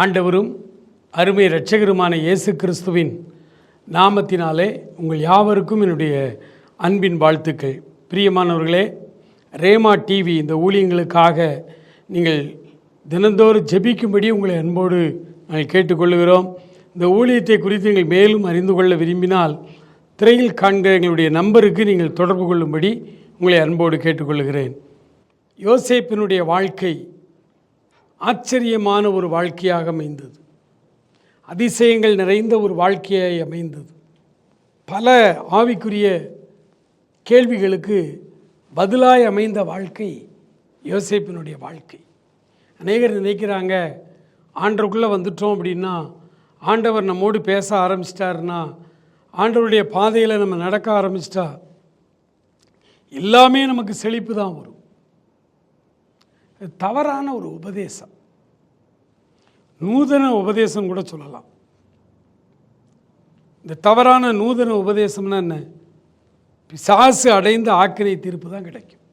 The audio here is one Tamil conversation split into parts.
ஆண்டவரும் அருமை இரட்சகருமான இயேசு கிறிஸ்துவின் நாமத்தினாலே உங்கள் யாவருக்கும் என்னுடைய அன்பின் வாழ்த்துக்கள். பிரியமானவர்களே ரேமா டிவி இந்த ஊழியங்களுக்காக நீங்கள் தினந்தோறும் ஜெபிக்கும்படி உங்களை அன்போடு நாங்கள் கேட்டுக்கொள்கிறோம். இந்த ஊழியத்தை குறித்து நீங்கள் மேலும் அறிந்து கொள்ள விரும்பினால் திரையில் காண்கிற எங்களுடைய நம்பருக்கு நீங்கள் தொடர்பு கொள்ளும்படி உங்களை அன்போடு கேட்டுக்கொள்கிறேன். யோசேப்பினுடைய வாழ்க்கை ஆச்சரியமான ஒரு வாழ்க்கையாக அமைந்தது. அதிசயங்கள் நிறைந்த ஒரு வாழ்க்கையை அமைந்தது. பல ஆவிக்குரிய கேள்விகளுக்கு பதிலாய் அமைந்த வாழ்க்கை யோசிப்பினுடைய வாழ்க்கை. அநேகர் நினைக்கிறாங்க ஆண்டவருக்குள்ளே வந்துட்டோம் அப்படின்னா ஆண்டவர் நம்மோடு பேச ஆரம்பிச்சிட்டாருன்னா ஆண்டவருடைய பாதையில் நம்ம நடக்க ஆரம்பிச்சிட்டா எல்லாமே நமக்கு செழிப்பு தான் வரும். தவறான ஒரு உபதேசம். நூதன உபதேசம் கூட சொல்லலாம். இந்த தவறான நூதன உபதேசம்னா என்ன? பிசாசு அடைந்த ஆக்கினை தீர்ப்பு தான் கிடைக்கும்.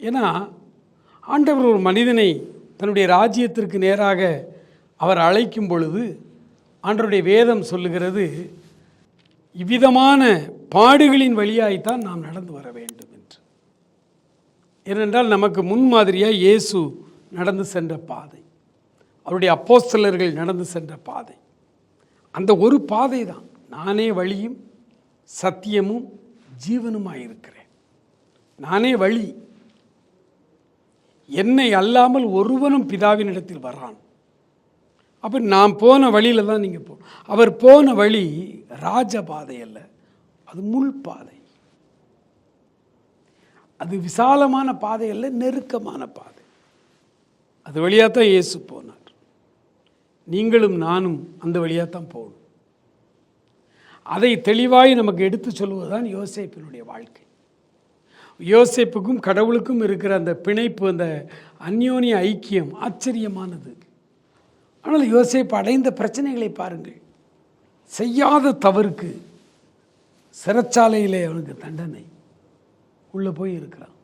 ஏன்னா ஆண்டவர் ஒரு மனிதனை தன்னுடைய ராஜ்யத்திற்கு நேராக அவர் அழைக்கும் பொழுது ஆண்டவருடைய வேதம் சொல்லுகிறது இவ்விதமான பாடுகளின் வழியாய்த்தான் நாம் நடந்து வர வேண்டும். ஏனென்றால் நமக்கு முன்மாதிரியாக இயேசு நடந்து சென்ற பாதை. அவருடைய அப்போஸ்தலர்கள் நடந்து சென்ற பாதை. அந்த ஒரு பாதை தான் நானே வழியும் சத்தியமும் ஜீவனுமாக இருக்கிறேன். நானே வழி. என்னை அல்லாமல் ஒருவனும் பிதாவின் இடத்தில் வர்றான். அப்போ நான் போன வழியில் தான் நீங்கள் போ அவர் போன வழி ராஜபாதை அல்ல. அது முள் பாதை. அது விசாலமான பாதை அல்ல நெருக்கமான பாதை. அது வழியாக தான் இயேசு போனார். நீங்களும் நானும் அந்த வழியாக தான் போகணும். அதை தெளிவாய் நமக்கு எடுத்து சொல்வதுதான் யோசேப்பினுடைய வாழ்க்கை. யோசேப்புக்கும் கடவுளுக்கும் இருக்கிற அந்த பிணைப்பு அந்த அந்யோன்ய ஐக்கியம் ஆச்சரியமானது. ஆனால் யோசேப்பு அடைந்த பிரச்சனைகளை பாருங்கள். செய்யாத தவறுக்கு சிறைச்சாலையிலே அவனுக்கு தண்டனை. உள்ளே போய் இருக்கிறான்.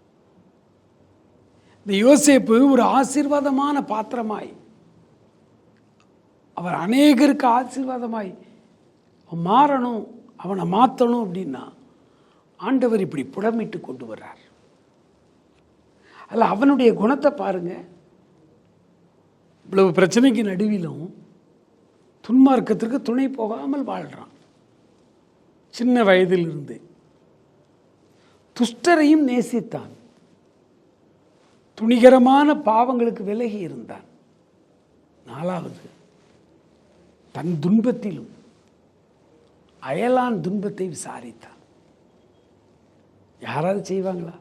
இந்த யோசேப்பு ஒரு ஆசீர்வாதமான பாத்திரமாய் அவர் அநேகருக்கு ஆசீர்வாதமாய் மாறணும் அவனை மாற்றணும் அப்படின்னா ஆண்டவர் இப்படி புடமிட்டு கொண்டு வர்றார். அல்ல அவனுடைய குணத்தை பாருங்க. இவ்வளவு பிரச்சனைக்கு நடுவிலும் துன்மார்க்கத்திற்கு துணை போகாமல் வாழ்கிறான் சின்ன வயதிலிருந்து துஷ்டரையும் நேசித்தான். துணிகரமான பாவங்களுக்கு விலகி இருந்தான். நாலாவது தன் துன்பத்திலும் அயலான் துன்பத்தை விசாரித்தான். யாராவது செய்வாங்களா?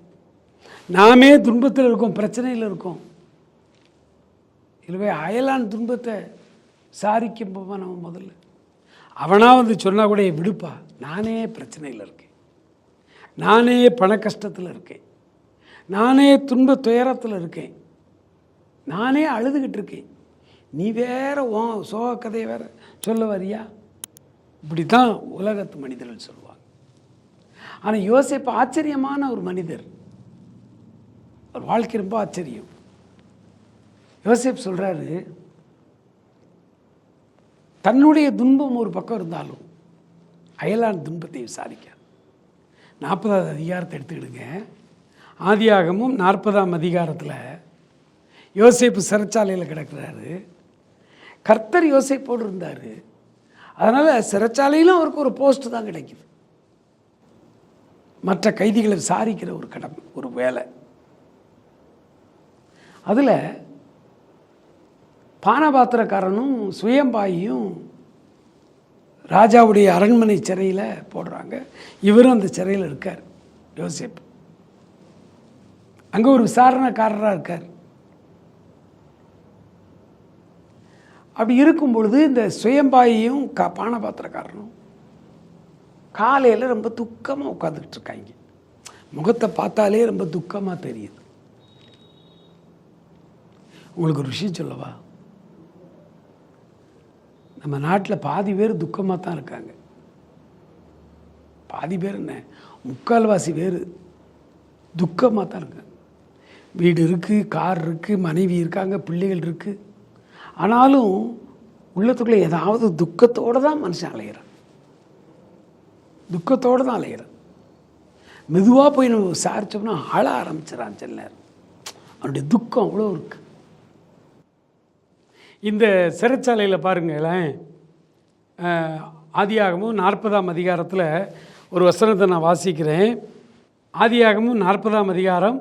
நாமே துன்பத்தில் இருக்கோம் பிரச்சனையில் இருக்கோம். இல்லவே அயலான் துன்பத்தை விசாரிக்கும்போது நம்ம முதல்ல. அவனாக வந்து சொன்னால் கூட விடுப்பா நானே பிரச்சனையில் இருக்கேன். நானே பண கஷ்டத்தில் இருக்கேன். நானே துன்ப துயரத்தில் இருக்கேன். நானே அழுதுகிட்டு இருக்கேன். நீ வேற ஓ சோக கதையை வேற சொல்ல வரியா? இப்படி தான் உலகத்து மனிதர்கள் சொல்லுவாங்க. ஆனால் யோசிப்பு ஆச்சரியமான ஒரு மனிதர். அவர் வாழ்க்கை ரொம்ப ஆச்சரியம். யோசிப் சொல்கிறாரு தன்னுடைய துன்பம் ஒரு பக்கம் இருந்தாலும் அயலான் துன்பத்தை விசாரிக்க நாற்பதாவது அதிகாரத்தை எடுத்துக்கிடுங்க. ஆதியாகமும் நாற்பதாம் அதிகாரத்தில் யோசேப்பு சிறைச்சாலையில் கிடக்கிறாரு. கர்த்தர் யோசிப்போடு இருந்தார். அதனால் சிறைச்சாலையிலும் அவருக்கு ஒரு போஸ்ட் தான் கிடைக்குது. மற்ற கைதிகளை விசாரிக்கிற ஒரு கடமை ஒரு வேலை. அதில் பானபாத்திரக்காரனும் சுயம்பாயும் ராஜாவுடைய அரண்மனை சிறையில் போடுறாங்க. இவரும் அந்த சிறையில் இருக்கார் யோசிப். அங்கே ஒரு விசாரணைக்காரராக இருக்கார். அப்படி இருக்கும் பொழுது இந்த சுயம்பாயும் க பானபாத்திரக்காரனும் காலையில் ரொம்ப துக்கமாக உட்காந்துக்கிட்டு இருக்காங்க. முகத்தை பார்த்தாலே ரொம்ப துக்கமாக தெரியுது. உங்களுக்கு ஒரு விஷயம் சொல்லவா? நம்ம நாட்டில் பாதி பேர் துக்கமாக தான் இருக்காங்க. பாதி பேர் என்ன? முக்கால்வாசி பேர் துக்கமாக தான் இருக்காங்க. வீடு இருக்குது கார் இருக்குது மனைவி இருக்காங்க பிள்ளைகள் இருக்குது ஆனாலும் உள்ளத்துக்குள்ளே ஏதாவது துக்கத்தோடு தான் மனுஷன் அலையிறான். துக்கத்தோடு தான் அலையிறான். மெதுவாக போய் நம்ம விசாரித்தோம்னா அழ ஆரம்பிச்சிடறான் சில நேரம். அவனுடைய துக்கம் அவ்வளோ இருக்குது இந்த சிறைச்சாலையில் பாருங்களேன் ஆதியாகமும் நாற்பதாம் அதிகாரத்தில் ஒரு வசனத்தை நான் வாசிக்கிறேன். ஆதியாகமும் நாற்பதாம் அதிகாரம்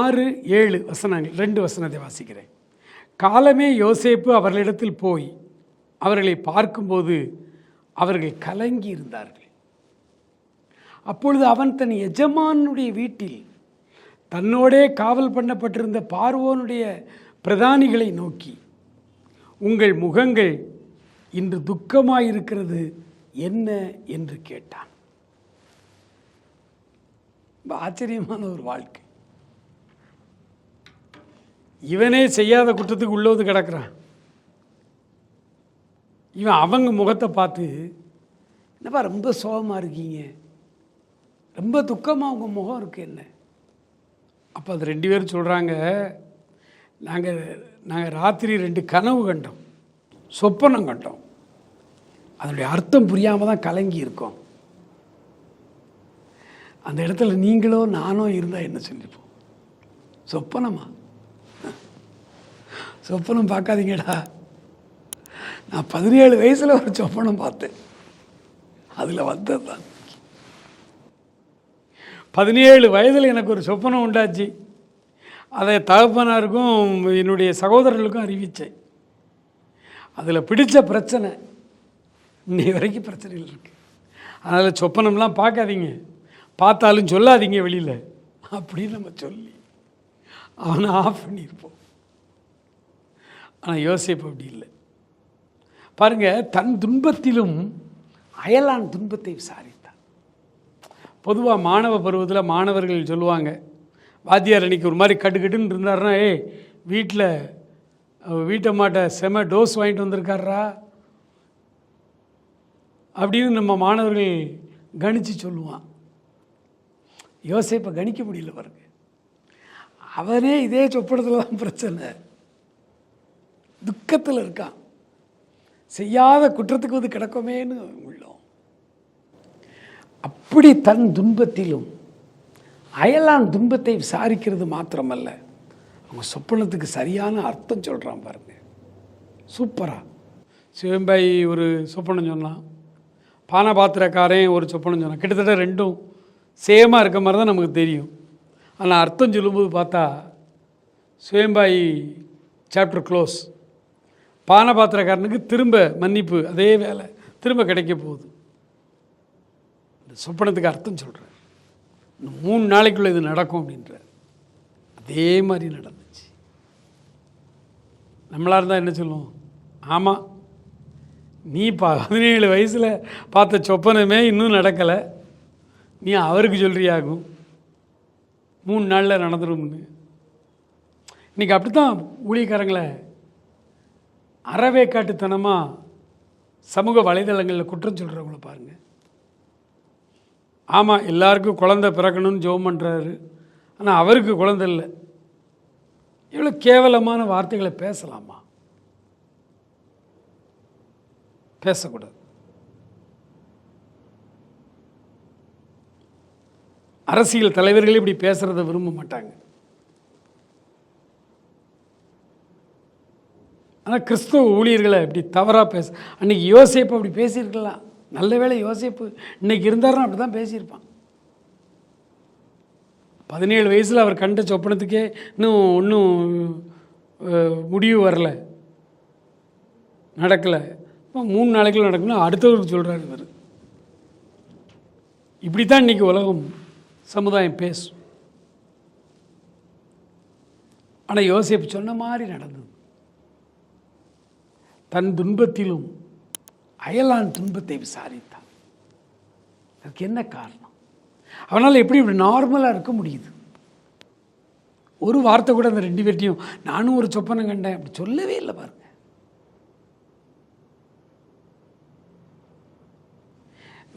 ஆறு ஏழு வசனங்கள் ரெண்டு வசனத்தை வாசிக்கிறேன். காலமே யோசேப்பு அவர்களிடத்தில் போய் அவர்களை பார்க்கும்போது அவர்கள் கலங்கி இருந்தார்கள். அப்பொழுது அவன் தன் எஜமானுடைய வீட்டில் தன்னோடே காவல் பண்ணப்பட்டிருந்த பார்வோனுடைய பிரதானிகளை நோக்கி உங்கள் முகங்கள் இன்று துக்கமாயிருக்கிறது என்ன என்று கேட்டான். ரொம்ப ஆச்சரியமான ஒரு வாழ்க்கை. இவனே செய்யாத குற்றத்துக்கு உள்ளது கிடக்கிறான். இவன் அவங்க முகத்தை பார்த்து என்னப்பா ரொம்ப சோகமாக இருக்கீங்க? ரொம்ப துக்கமாக உங்கள் முகம் இருக்கு என்ன? அப்போ அது ரெண்டு பேரும் சொல்கிறாங்க நாங்கள் நாங்கள் ராத்திரி ரெண்டு கனவு கண்டோம். சொப்பனம் கண்டோம். அதனுடைய அர்த்தம் புரியாமல் தான் கலங்கி இருக்கோம். அந்த இடத்துல நீங்களோ நானோ இருந்தால் என்ன சொல்லிப்போம் சொப்பனமா? சொப்பனம் பார்க்காதீங்கடா. நான் பதினேழு வயசில் ஒரு சொப்பனம் பார்த்தேன். அதில் வந்தது தான் பதினேழு வயதில் எனக்கு ஒரு சொப்பனம் உண்டாச்சு. அதை தகப்பனாருக்கும் என்னுடைய சகோதரர்களுக்கும் அறிவித்தேன் அதில் பிடித்த பிரச்சனை இன்னை வரைக்கும் பிரச்சனைகள் இருக்குது அதனால் சொப்பனம்லாம் பார்க்காதீங்க. பார்த்தாலும் சொல்லாதீங்க வெளியில். அப்படின்னு நம்ம சொல்லி அவனை ஆஃப் பண்ணியிருப்போம் ஆனால் யோசிப்பு அப்படி இல்லை. பாருங்கள் தன் துன்பத்திலும் அயலான் துன்பத்தை விசாரித்தான். பொதுவாக மாணவ பருவத்தில் மாணவர்கள் சொல்லுவாங்க வாத்தியார் அன்னைக்கு ஒரு மாதிரி கட்டுக்கட்டுன்னு இருந்தார்னா ஏய் வீட்டில் வீட்டம்மாட்ட செம டோஸ் வாங்கிட்டு வந்திருக்காரா அப்படின்னு நம்ம மாணவர்கள் கணித்து சொல்லுவான். யோசிப்பை கணிக்க முடியல பாருங்க. அவனே இதே சொப்படத்தில் தான் பிரச்சனை. துக்கத்தில் இருக்கான். செய்யாத குற்றத்துக்கு வந்து கிடக்குமேன்னு உள்ளோம். அப்படி தன் துன்பத்திலும் அயலான் துன்பத்தை விசாரிக்கிறது மாத்திரமல்ல. அவங்க சொப்பனத்துக்கு சரியான அர்த்தம் சொல்கிறான் பாருங்க. சூப்பராக சிவம்பாய் ஒரு சொப்பனம் சொன்னான். பானபாத்திரக்காரன் ஒரு சொப்பனம் சொன்னான். கிட்டத்தட்ட ரெண்டும் சேமாக இருக்க மாதிரி தான் நமக்கு தெரியும். ஆனால் அர்த்தம் சொல்லும்போது பார்த்தா சுயம்பாய் சாப்டர் க்ளோஸ் பானை பாத்திரக்காரனுக்கு திரும்ப மன்னிப்பு அதே வேலை. திரும்ப கிடைக்க போகுது. இந்த சொப்பனத்துக்கு அர்த்தம் சொல்கிறேன் மூணு நாளைக்குள்ளே இது நடக்கும் அப்படின்ற அதே மாதிரி நடந்துச்சு. நம்மளாக இருந்தால் என்ன சொல்லுவோம்? ஆமாம் நீ பா பதினேழு வயசில் பார்த்த சொப்பனமே இன்னும் நடக்கலை. நீ அவருக்கு சொல்கிறியாகும் மூணு நாளில் நடந்துரும்னு. இன்றைக்கி அப்படி தான் ஊழியக்காரங்களை அறவே காட்டுத்தனமாக சமூக வலைதளங்களில் குற்றம் சொல்கிறவங்கள பாருங்கள் ஆமாம் எல்லாருக்கும் குழந்தை பிறக்கணும்னு ஜெபம் பண்ணுறாரு ஆனால் அவருக்கு குழந்தை இல்லை. இவ்வளோ கேவலமான வார்த்தைகளை பேசலாமா? பேசக்கூடாது. அரசியல் தலைவர்களே இப்படி பேசுகிறத விரும்ப மாட்டாங்க. ஆனால் கிறிஸ்துவ ஊழியர்களை இப்படி தவறாக பேச அன்றைக்கி யோசிப்பை அப்படி பேசியிருக்கலாம். நல்ல வேளை யோசிப்பு. இன்னைக்கு இருந்தார்னா அப்படி தான் பேசியிருப்பான். பதினேழு வயசில் அவர் கண்ட சொப்பனத்துக்கே இன்னும் ஒன்றும் முடிவு வரல. நடக்கலை. இப்போ மூணு நாளைக்குள்ள நடக்கணும் அடுத்தவருக்கு சொல்கிறார் இவர். இப்படி தான் இன்றைக்கி உலகம் சமுதாயம் பேசும். ஆனால் யோசிப்பு சொன்ன மாதிரி நடந்தது. தன் துன்பத்திலும் அயலான் துன்பத்தை விசாரித்தான். அதுக்கு என்ன காரணம்? அவனால் எப்படி இப்படி நார்மலாக இருக்க முடியுது? ஒரு வார்த்தை கூட அந்த ரெண்டு பேர்ட்டையும் நானும் ஒரு சொப்பனை கண்டேன். அப்படி சொல்லவே இல்லை பாருங்க.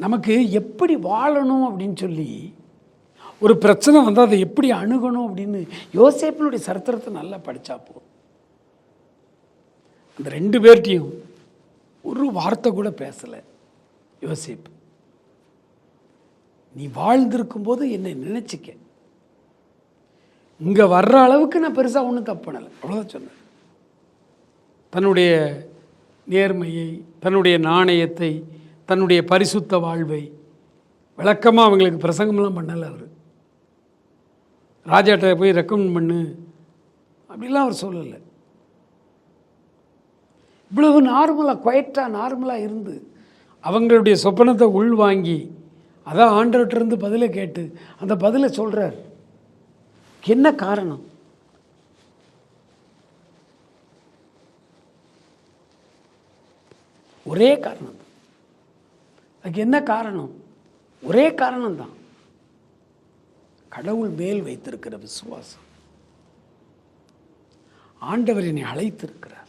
நமக்கு எப்படி வாழணும் அப்படின்னு சொல்லி ஒரு பிரச்சனை வந்தால் அதை எப்படி அணுகணும் அப்படின்னு யோசேப்பினுடைய சரித்திரத்தை நல்லா படித்தா போதும். அந்த ரெண்டு பேர்ட்டையும் ஒரு வார்த்தை கூட பேசலை. யோசிப்பு. நீ வாழ்ந்திருக்கும் போது என்னை நினச்சிக்க. இங்கே வர்ற அளவுக்கு நான் பெருசாக ஒன்றும் தப்பு பண்ணலை. அவ்வளோதான் சொன்னேன். தன்னுடைய நேர்மையை தன்னுடைய நாணயத்தை தன்னுடைய பரிசுத்த வாழ்வை விளக்கமாக அவங்களுக்கு பிரசங்கம்லாம் பண்ணலை அவர். ராஜாட்ட போய் ரெக்கமெண்ட் பண்ணு. அப்படிலாம் அவர் சொல்லலை. இவ்வளவு நார்மலாக குவைட்டாக நார்மலாக இருந்து அவங்களுடைய சொப்பனத்தை உள்வாங்கி அதான் ஆண்டவர்கிட்ட இருந்து பதிலை கேட்டு அந்த பதிலை சொல்கிறார் என்ன காரணம்? ஒரே காரணம். தான் அதுக்கு என்ன காரணம்? ஒரே காரணம் தான் கடவுள் மேல் வைத்திருக்கிற விசுவாசம். ஆண்டவர் என்னை அழைத்திருக்கிறார்.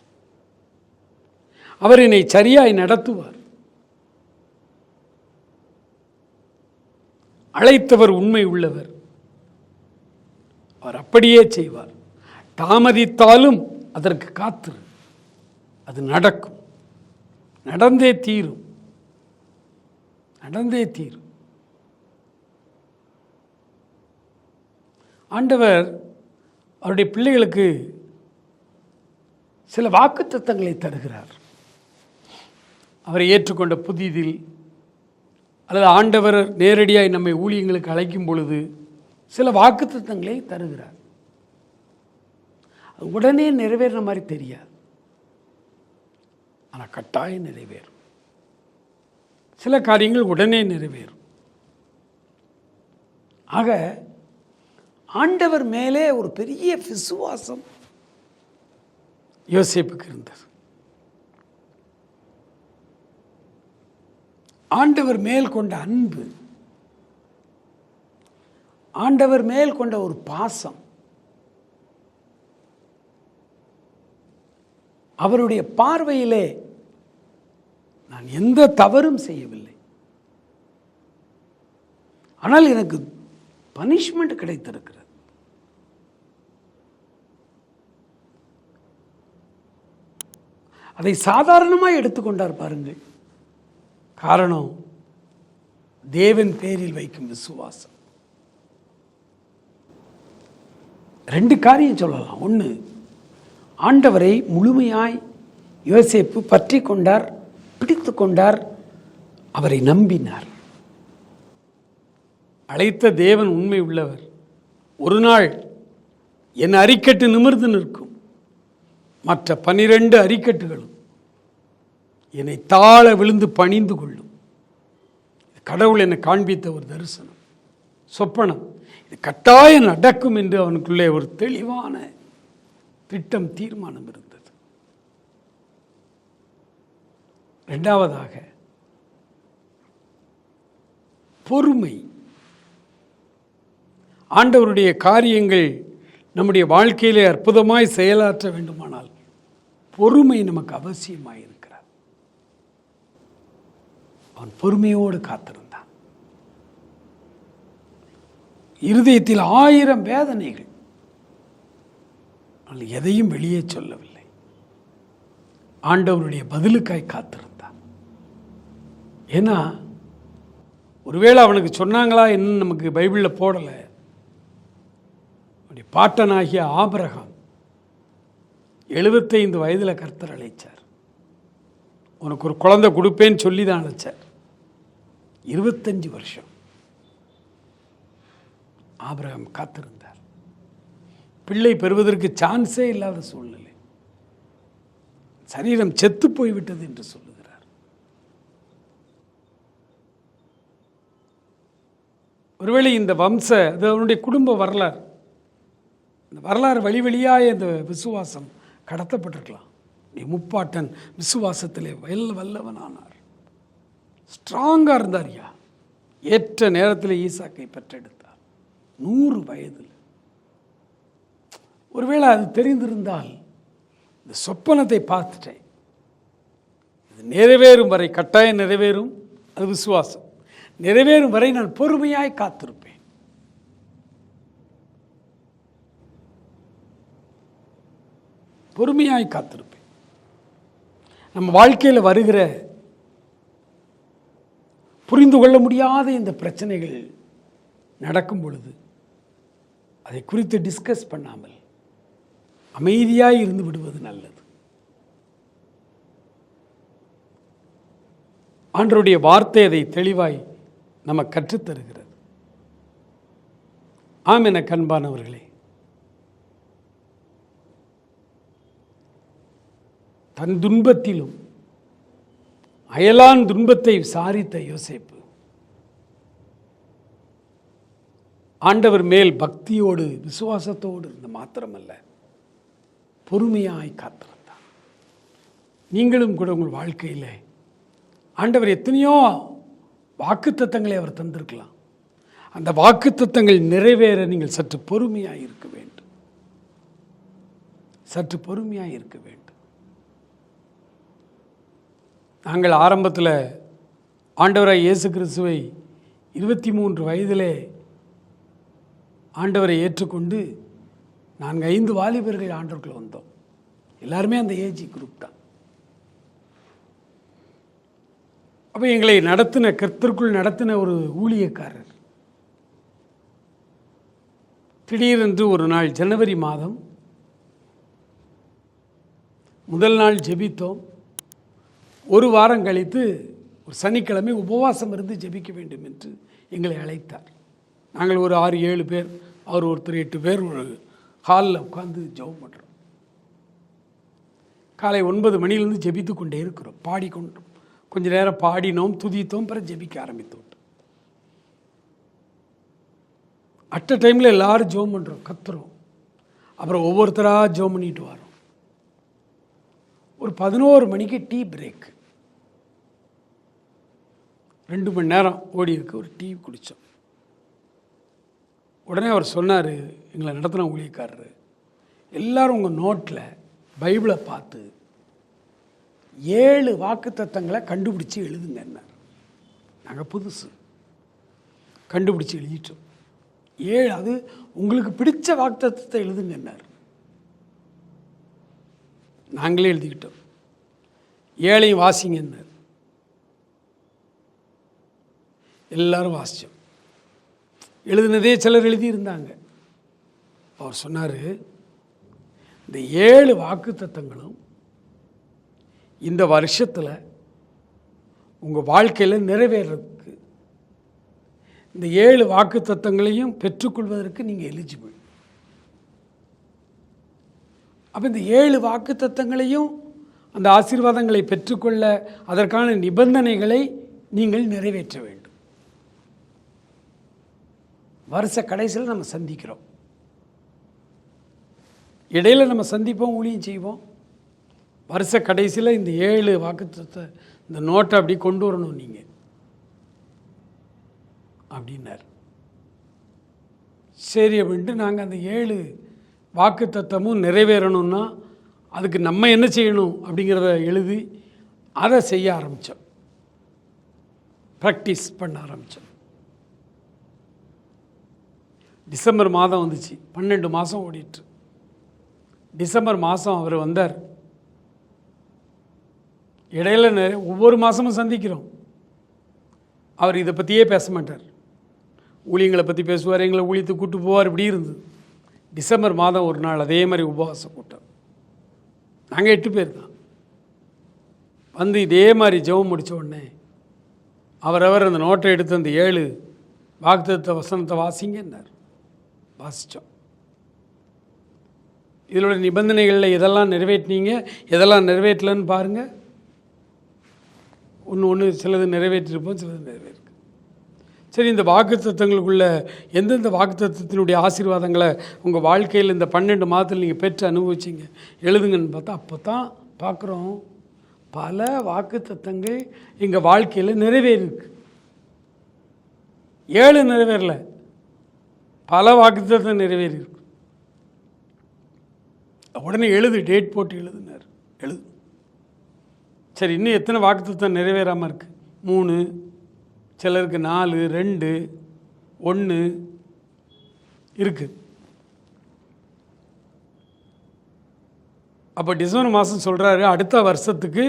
அவர் என்னை சரியாய் நடத்துவார். அழைத்தவர் உண்மை உள்ளவர். அவர் அப்படியே செய்வார். தாமதித்தாலும் அதற்கு காத்திரு அது நடக்கும். நடந்தே தீரும். நடந்தே தீரும். ஆண்டவர் அவருடைய பிள்ளைகளுக்கு சில வாக்குத்தத்தங்களை தருகிறார். அவரை ஏற்றுக்கொண்ட புதிதில் அல்லது ஆண்டவர் நேரடியாக நம்மை ஊழியங்களுக்கு அழைக்கும் பொழுது சில வாக்குத்தத்தங்களை தருகிறார். அது உடனே நிறைவேறின மாதிரி தெரியாது. ஆனால் கட்டாயம் நிறைவேறும். சில காரியங்கள் உடனே நிறைவேறும். ஆக ஆண்டவர் மேலே ஒரு பெரிய விசுவாசம் யோசிப்புக்கு இருந்தது. ஆண்டவர் மேல் கொண்ட அன்பு. ஆண்டவர் மேல் கொண்ட ஒரு பாசம். அவருடைய பார்வையிலே நான் எந்த தவறும் செய்யவில்லை. ஆனால் எனக்கு பனிஷ்மெண்ட் கிடைத்திருக்கிறது. அதை சாதாரணமாக எடுத்துக்கொண்டார் பாருங்கள். காரணம் தேவன் பேரில் வைக்கும் விசுவாசம். ரெண்டு காரியம் சொல்லலாம். ஒன்று ஆண்டவரை முழுமையாய் யோசிப்பு பற்றி கொண்டார் பிடித்து கொண்டார் அவரை நம்பினார். அழைத்த தேவன் உண்மை உள்ளவர். ஒரு நாள் என் அரிக்கட்டு நிமிர்ந்து நிற்கும். மற்ற பனிரெண்டு அரிக்கட்டுகளும் என்னை தாழ விழுந்து பணிந்து கொள்ளும். கடவுள் என்னை காண்பித்த ஒரு தரிசனம். சொப்பனம். இது கட்டாயம் நடக்கும் என்று அவனுக்குள்ளே ஒரு தெளிவான திட்டம் தீர்மானம் இருந்தது. ரெண்டாவதாக பொறுமை. ஆண்டவருடைய காரியங்கள் நம்முடைய வாழ்க்கையிலே அற்புதமாய் செயலாற்ற வேண்டுமானால் பொறுமை நமக்கு அவசியமாயிருக்கு அவன் பொறுமையோடு காத்திருந்தான். இருதயத்தில் ஆயிரம் வேதனைகள். அவள் எதையும் வெளியே சொல்லவில்லை. ஆண்டவருடைய பதிலுக்காய் காத்திருந்தான். ஏன்னா ஒருவேளை அவனுக்கு சொன்னாங்களா என்ன நமக்கு பைபிளில் போடலை. அவனுடைய பாட்டனாகிய ஆபரகம் எழுபத்தைந்து வயதில் கர்த்தர் அழைச்சார். உனக்கு ஒரு குழந்தை கொடுப்பேன்னு சொல்லி தான் அழைச்சார். இருபத்தஞ்சு வருஷம். ஆபிரகம் காத்திருந்தார். பிள்ளை பெறுவதற்கு சான்ஸே இல்லாத சூழ்நிலை. சரீரம் செத்து போய்விட்டது என்று சொல்லுகிறார். ஒருவேளை இந்த வம்ச அது அவனுடைய குடும்ப வரலாறு. இந்த வரலாறு வழி வழியாக இந்த விசுவாசம் கடத்தப்பட்டிருக்கலாம். முப்பாட்டன் விசுவாசத்திலே வல்ல வல்லவனானார். ஸ்ட்ராங்காக இருந்தார் ஐயா ஏற்ற நேரத்தில் ஈசாக்கை பெற்றெடுத்தார். நூறு வயதில். ஒருவேளை அது தெரிந்திருந்தால் இந்த சொப்பனத்தை பார்த்துட்டேன். இது நிறைவேறும் வரை கட்டாயம் நிறைவேறும். அது விசுவாசம். நிறைவேறும் வரை நான் பொறுமையாய் காத்திருப்பேன். பொறுமையாய் காத்திருப்பேன். நம்ம வாழ்க்கையில் வருகிற புரிந்து கொள்ள முடியாத இந்த பிரச்சனைகள் நடக்கும் பொழுது அதை குறித்து டிஸ்கஸ் பண்ணாமல் அமைதியாக இருந்து விடுவது நல்லது. ஆண்டருடைய வார்த்தை அதை தெளிவாய் நம்ம கற்றுத்தருகிறது. ஆம் என கண்பானவர்களே தன் துன்பத்திலும் அயலான் துன்பத்தை விசாரித்த யோசிப்பு. ஆண்டவர் மேல் பக்தியோடு விசுவாசத்தோடு இருந்த மாத்திரமல்ல. பொறுமையாய் காத்திருந்தார் நீங்களும் கூட உங்கள் வாழ்க்கையில் ஆண்டவர் எத்தனையோ வாக்குத்தத்தங்களை அவர் தந்திருக்கலாம். அந்த வாக்குத்தத்தங்கள் நிறைவேற நீங்கள் சற்று பொறுமையாக இருக்க வேண்டும். சற்று பொறுமையாக இருக்க வேண்டும். நாங்கள் ஆரம்பத்தில் ஆண்டவராக இயேசு கிறிஸ்துவை இருபத்தி மூன்று வயதிலே ஆண்டவரை ஏற்றுக்கொண்டு நாங்கள் ஐந்து வாலிபர்கள் ஆண்டவர்கள் வந்தோம். எல்லாருமே அந்த ஏஜி குரூப் தான். அப்போ எங்களை நடத்தின கர்த்தருக்குள் நடத்தின ஒரு ஊழியக்காரர். திடீரென்று ஒரு நாள் ஜனவரி மாதம் முதல் நாள் ஜெபித்தோம். ஒரு வாரம் கழித்து ஒரு சனிக்கிழமை உபவாசம் இருந்து ஜெபிக்க வேண்டும் என்று எங்களை அழைத்தார். நாங்கள் ஒரு ஆறு ஏழு பேர் அவர் ஒருத்தர் எட்டு பேர் ஒரு ஹாலில் உட்காந்து ஜெபம் பண்ணுறோம் காலை ஒன்பது மணிலேருந்து ஜெபித்து கொண்டே இருக்கிறோம். பாடிக்கொண்டோம். கொஞ்சம் நேரம் பாடினோம் துதித்தோம் பிறகு ஜெபிக்க ஆரம்பித்தோம். அட் டைமில் எல்லாரும் ஜோம் பண்ணுறோம் கத்துறோம். அப்புறம் ஒவ்வொருத்தராக ஜோம் பண்ணிட்டு வரோம். ஒரு பதினோரு மணிக்கு டீ பிரேக். ரெண்டு மணி நேரம் ஓடி இருக்கு ஒரு டீ குடித்தோம் உடனே அவர் சொன்னார் எங்களை நடத்தின ஊழியக்காரர் எல்லாரும் உங்கள் நோட்டில் பைபிளை பார்த்து ஏழு வாக்குத்தத்தங்களை கண்டுபிடிச்சி எழுதுங்கன்னார் நாங்கள் புதுசு. கண்டுபிடிச்சி எழுதிட்டோம். ஏழு அது உங்களுக்கு பிடிச்ச எழுதுங்க என்னார் நாங்களே எழுதிக்கிட்டோம். ஏழையும் வாசிங்க என்னார் எல்லாரும் வாசித்தோம் எழுதினதே சிலர் எழுதியிருந்தாங்க. அவர் சொன்னார் இந்த ஏழு வாக்குத்தத்தங்களும் இந்த வருஷத்தில் உங்கள் வாழ்க்கையில் நிறைவேறதுக்கு இந்த ஏழு வாக்குத்தத்தங்களையும் பெற்றுக்கொள்வதற்கு நீங்கள் எலிஜிபிள் அப்போ இந்த ஏழு வாக்குத்தத்தங்களையும் அந்த ஆசீர்வாதங்களை பெற்றுக்கொள்ள அதற்கான நிபந்தனைகளை நீங்கள் நிறைவேற்ற வேண்டும். வருஷ கடைசியில் நம்ம சந்திக்கிறோம். இடையில் நம்ம சந்திப்போம் ஊழியம் செய்வோம். வருஷ கடைசியில் இந்த ஏழு வாக்குத்தத்தை இந்த நோட்டை அப்படி கொண்டு வரணும் நீங்கள் அப்படின்னார். சரி அப்படின்ட்டு நாங்கள் அந்த ஏழு வாக்கு தத்தமும் நிறைவேறணும்னா அதுக்கு நம்ம என்ன செய்யணும் அப்படிங்கிறத எழுதி அதை செய்ய ஆரம்பித்தோம் ப்ராக்டிஸ் பண்ண ஆரம்பித்தோம் டிசம்பர் மாதம் வந்துச்சு. பன்னெண்டு மாதம் ஓடிட்டு. டிசம்பர் மாதம் அவர் வந்தார். இடையில நிறைய ஒவ்வொரு மாதமும் சந்திக்கிறோம். அவர் இதை பற்றியே பேச மாட்டார். ஊழியங்களை பற்றி பேசுவார் எங்களை ஊழியத்து கூட்டு போவார் இப்படி இருந்தது. டிசம்பர் மாதம் ஒரு நாள் அதே மாதிரி உபவாச கூட்டம் நாங்கள் எட்டு பேர் தான். வந்து இதே மாதிரி ஜெபம் முடித்த உடனே அவரவர் அந்த நோட்டை எடுத்து அந்த ஏழு வாக்குத்த வசனத்தை வாசிங்கன்னார். வாசித்தோம் இதனுடைய நிபந்தனைகளில் எதெல்லாம் நிறைவேற்றினீங்க? எதெல்லாம் நிறைவேற்றலன்னு பாருங்கள் ஒன்று ஒன்று சிலது நிறைவேற்றிருப்போம் சிலது நிறைவேற்கு சரி இந்த வாக்குத்தத்தங்களுக்குள்ள எந்தெந்த வாக்குத்தத்தினுடைய ஆசீர்வாதங்களை உங்கள் வாழ்க்கையில் இந்த பன்னெண்டு மாதத்தில் நீங்கள் பெற்று அனுபவிச்சிங்க? எழுதுங்கன்னு பார்த்தா அப்போ தான் பார்க்குறோம். பல வாக்குத்தத்தங்கள் எங்கள் வாழ்க்கையில் நிறைவேறிருக்கு. ஏழு நிறைவேறல. பல வாக்குத்தத்தை நிறைவேறியிருக்கு. உடனே எழுது டேட் போட்டு எழுதுனார். எழுது. சரி இன்னும் எத்தனை வாக்குத்தத்தம் நிறைவேறாமல் இருக்குது மூணு சிலருக்கு நாலு ரெண்டு ஒன்று இருக்குது அப்போ டிசம்பர் மாதம் சொல்கிறாரு அடுத்த வருஷத்துக்கு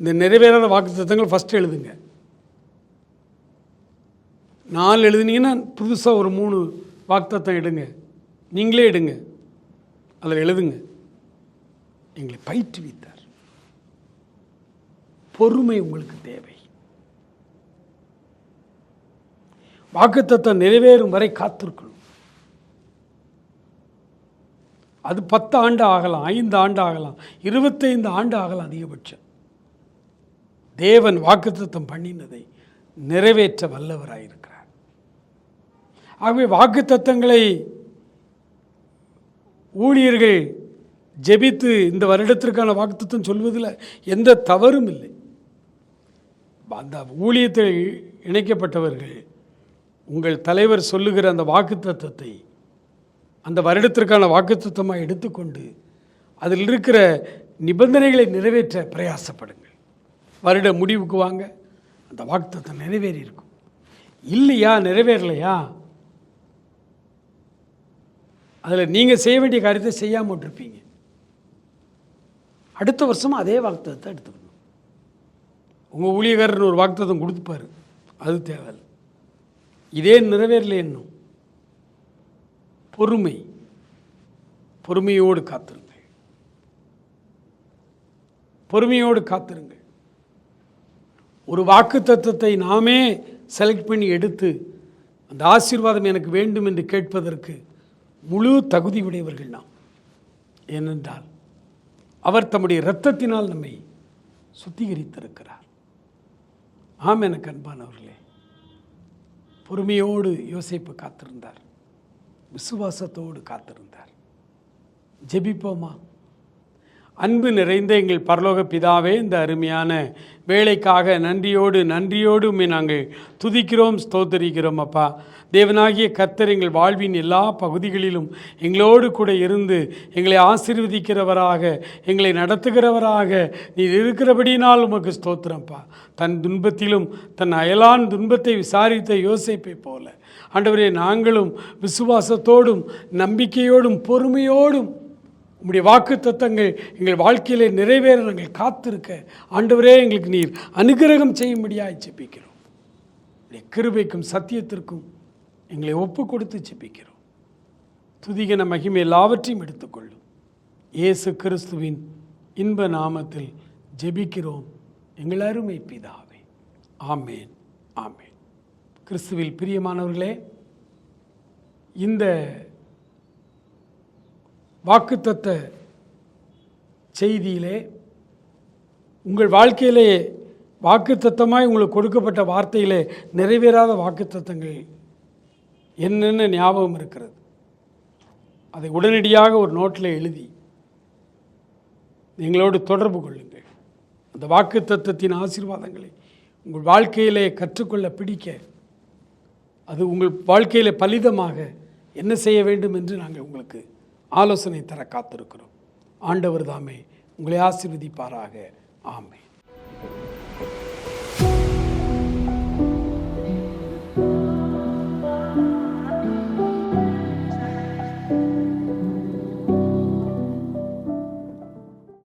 இந்த நிறைவேறாத வாக்குத்தத்தங்கள் ஃபஸ்ட்டு எழுதுங்க. நாலு எழுதுனீங்கன்னா புதுசாக ஒரு மூணு வாக்குத்தத்தம் எடுங்க. நீங்களே எடுங்க. அதில் எழுதுங்க. எங்களை பயிற்றுவித்தார். பொறுமை உங்களுக்கு தேவை. வாக்குத்தத்தம் நிறைவேறும் வரை காத்திருக்கணும். அது பத்து ஆண்டு ஆகலாம் ஐந்து ஆண்டு ஆகலாம் இருபத்தைந்து ஆண்டு ஆகலாம் அதிகபட்சம். தேவன் வாக்குத்தத்தம் பண்ணினதை நிறைவேற்ற வல்லவராயிருக்கிறார் ஆகவே வாக்குத்தத்தங்களை ஊழியர்கள் ஜெபித்து இந்த வருடத்திற்கான வாக்குத்தத்தம் சொல்வதில் எந்த தவறும் இல்லை. அந்த ஊழியத்தில் இணைக்கப்பட்டவர்கள் உங்கள் தலைவர் சொல்லுகிற அந்த வாக்குத்தத்தத்தை அந்த வருடத்திற்கான வாக்குத்தத்தமாக எடுத்துக்கொண்டு அதில் இருக்கிற நிபந்தனைகளை நிறைவேற்ற பிரயாசப்படுங்கள். வருட முடிவுக்கு வாங்க அந்த வாக்குத்தத்தம் நிறைவேறி இருக்கும் இல்லையா நிறைவேறலையா? அதில் நீங்கள் செய்ய வேண்டிய காரியத்தை செய்யாமல் விட்டுருப்பீங்க. அடுத்த வருஷமும் அதே வாக்குத்தத்தை எடுத்துக்கணும். உங்கள் ஊழியக்காரர் ஒரு வாக்குத்தம் கொடுத்துப்பாரு. அது தேவை இதே நிறைவேறல இன்னும் பொறுமை. பொறுமையோடு காத்திருங்கள். பொறுமையோடு காத்திருங்கள். ஒரு வாக்கு தத்துவத்தை நாமே செலக்ட் பண்ணி எடுத்து அந்த ஆசீர்வாதம் எனக்கு வேண்டும் என்று கேட்பதற்கு முழு தகுதி உடையவர்கள் நாம். ஏனென்றால் அவர் தம்முடைய இரத்தத்தினால் நம்மை சுத்திகரித்திருக்கிறார். ஆம் எனக்கு அன்பானவர்களே பொறுமையோடு யோசிப்பு காத்திருந்தார். விசுவாசத்தோடு காத்திருந்தார். ஜெபிப்போமா? அன்பு நிறைந்த எங்கள் பரலோக பிதாவே இந்த அருமையான வேலைக்காக நன்றியோடு நன்றியோடு உண்மை நாங்கள் துதிக்கிறோம் ஸ்தோத்தரிக்கிறோம் அப்பா. தேவனாகிய கத்தர் எங்கள் வாழ்வின் எல்லா பகுதிகளிலும் எங்களோடு கூட இருந்து எங்களை ஆசீர்வதிக்கிறவராக எங்களை நடத்துகிறவராக நீ இருக்கிறபடினால் உமக்கு ஸ்தோத்திரம்ப்பா தன் துன்பத்திலும் தன் அயலான் துன்பத்தை விசாரித்த யோசிப்பை போல. ஆண்டவரே நாங்களும் விசுவாசத்தோடும் நம்பிக்கையோடும் பொறுமையோடும் உம்முடைய வாக்கு தத்தங்கள் எங்கள் வாழ்க்கையிலே நிறைவேற நாங்கள் காத்திருக்க. ஆண்டவரே எங்களுக்கு நீர் அனுகிரகம் செய்யும்படியாய் ஜெபிக்கிறோம். உடைய கிருபைக்கும் சத்தியத்திற்கும் எங்களை ஒப்பு கொடுத்து ஜெபிக்கிறோம். துதிகன மகிமை எல்லாவற்றையும் எடுத்துக்கொள்ளும். இயேசு கிறிஸ்துவின் இன்ப நாமத்தில் ஜெபிக்கிறோம். எங்கள் அருமை பிதாவே. ஆமேன் ஆமேன். கிறிஸ்துவில் பிரியமானவர்களே இந்த வாக்குத்தத்த செய்தியிலே உங்கள் வாழ்க்கையிலே வாக்குத்தத்தமாய் உங்களுக்கு கொடுக்கப்பட்ட வார்த்தையிலே நிறைவேறாத வாக்குத்தத்தங்கள் என்னென்ன ஞாபகம் இருக்கிறது. அதை உடனடியாக ஒரு நோட்டில் எழுதி எங்களோடு தொடர்பு கொள்ளுங்கள். அந்த வாக்குத்தத்தின் ஆசீர்வாதங்களை உங்கள் வாழ்க்கையிலே கற்றுக்கொள்ள பிடிக்க அது உங்கள் வாழ்க்கையில் பலிதமாக என்ன செய்ய வேண்டும் என்று நாங்கள் உங்களுக்கு ஆலோசனை தர காத்திருக்கிறோம். ஆண்டவர் தாமே உங்களை ஆசீர்வதிப்பாராக. ஆமை